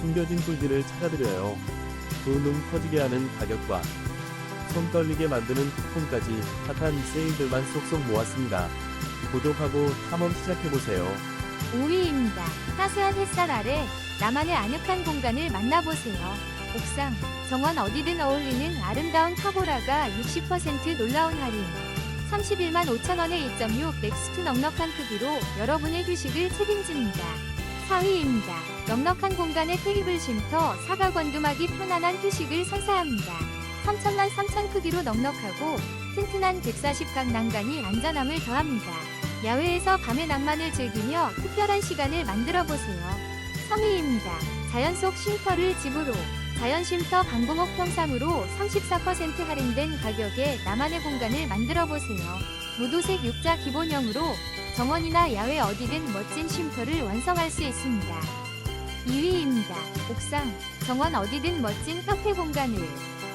숨겨진 꿀들을 찾아드려요. 두눈 커지게 하는 가격과 손 떨리게 만드는 쿠폰까지 핫한 세일들만 쏙쏙 모았습니다. 구독하고 탐험 시작해보세요. 5위입니다. 따스한 햇살 아래 나만의 아늑한 공간을 만나보세요. 옥상, 정원 어디든 어울리는 아름다운 파보라가 60% 놀라운 할인. 31만 5천원에 2.6 넥스트 넉넉한 크기로 여러분의 휴식을 책임집니다. 4위입니다. 넉넉한 공간에 테이블 쉼터 사각 원두막이 편안한 휴식을 선사합니다. 3천만 3천 크기로 넉넉하고 튼튼한 140각 난간이 안전함을 더합니다. 야외에서 밤의 낭만을 즐기며 특별한 시간을 만들어 보세요. 3위입니다. 자연 속 쉼터를 집으로 자연 쉼터 방공옥 평상으로 34% 할인된 가격에 나만의 공간을 만들어 보세요. 무도색 육자 기본형으로 정원이나 야외 어디든 멋진 쉼터를 완성할 수 있습니다. 2위입니다. 옥상, 정원 어디든 멋진 카페 공간을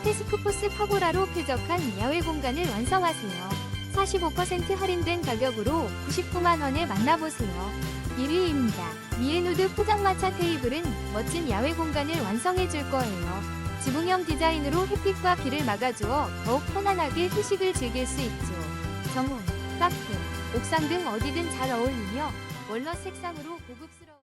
테스크포스 파고라로 쾌적한 야외 공간을 완성하세요. 45% 할인된 가격으로 99만원에 만나보세요. 1위입니다. 미에누드 포장마차 테이블은 멋진 야외 공간을 완성해 줄 거예요. 지붕형 디자인으로 햇빛과 비를 막아주어 더욱 편안하게 휴식을 즐길 수 있죠. 정원, 카페, 옥상 등 어디든 잘 어울리며 월넛 색상으로 고급스러운